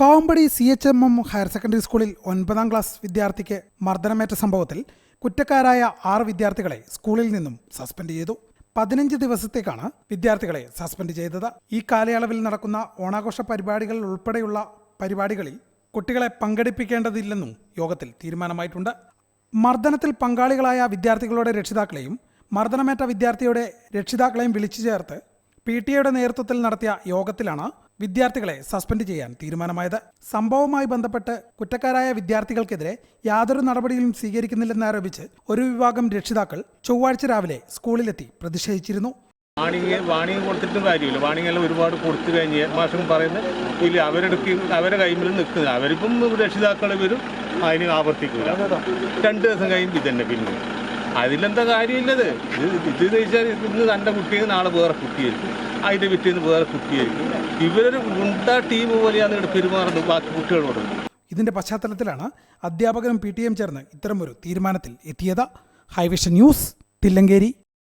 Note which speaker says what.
Speaker 1: Kavumpady C H M M higher secondary സ്കൂളിൽ ഒൻപതാം class വിദ്യാർത്ഥിക്ക് മർദ്ദനമേറ്റ സംഭവത്തിൽ കുറ്റക്കാരായ ആറ് വിദ്യാർത്ഥികളെ സ്കൂളിൽ നിന്നും സസ്പെൻഡ് ചെയ്തു. പതിനഞ്ച് ദിവസത്തേക്കാണ് വിദ്യാർത്ഥികളെ സസ്പെൻഡ് ചെയ്തത്. ഈ കാലയളവിൽ നടക്കുന്ന ഓണാഘോഷ പരിപാടികൾ ഉൾപ്പെടെയുള്ള പരിപാടികളിൽ കുട്ടികളെ പങ്കെടുപ്പിക്കേണ്ടതില്ലെന്നും യോഗത്തിൽ തീരുമാനമായിട്ടുണ്ട്. മർദ്ദനത്തിൽ പങ്കാളികളായ വിദ്യാർത്ഥികളുടെ രക്ഷിതാക്കളെയും മർദ്ദനമേറ്റ വിദ്യാർത്ഥിയുടെ രക്ഷിതാക്കളെയും വിളിച്ചു ചേർത്ത് പി ടി എയുടെ നേതൃത്വത്തിൽ നടത്തിയ യോഗത്തിലാണ് വിദ്യാർത്ഥികളെ സസ്പെൻഡ് ചെയ്യാൻ തീരുമാനമായത്. സംഭവവുമായി ബന്ധപ്പെട്ട് കുറ്റക്കാരായ വിദ്യാർത്ഥികൾക്കെതിരെ യാതൊരു നടപടിയും സ്വീകരിക്കുന്നില്ലെന്നാരോപിച്ച് ഒരു വിഭാഗം രക്ഷിതാക്കൾ ചൊവ്വാഴ്ച രാവിലെ സ്കൂളിലെത്തി പ്രതിഷേധിച്ചിരുന്നു.
Speaker 2: വാണിംഗ് വാണിംഗ് കൊടുത്തിട്ടും കാര്യമില്ല. വാണിംഗ് എല്ലാം ഒരുപാട് കൊടുത്തു കഴിഞ്ഞ് മാഷും പറയുന്നത് ഇല്ല അവരെടുക്കും അവരെ കൈമിൽ നിൽക്കുന്നത് അവരിപ്പം രക്ഷിതാക്കൾ വരും അതിന് ആവർത്തിക്കില്ല രണ്ട് ദിവസം കഴിയുമ്പോൾ ഇതന്നെ പിന്നെ അതിലെന്താ കാര്യമില്ലത്? ഇത് ഇത് വെച്ചാൽ ഇന്ന് തന്റെ കുട്ടിയിൽ നാളെ വേറെ കുട്ടിയായിരിക്കും. അതിന്റെ വിറ്റേന്ന് വേറെ കുട്ടിയായിരിക്കും. ഇവരൊരു ഗുണ്ട ടീം പോലെയാണ് ഇവിടെ പെരുമാറുന്നത് ബാക്കി കുട്ടികളോട്.
Speaker 1: ഇതിന്റെ പശ്ചാത്തലത്തിലാണ് അധ്യാപകരും പി ടി എം ചേർന്ന് ഇത്തരമൊരു തീരുമാനത്തിൽ എത്തിയത്. Hi vision news Thillankeri.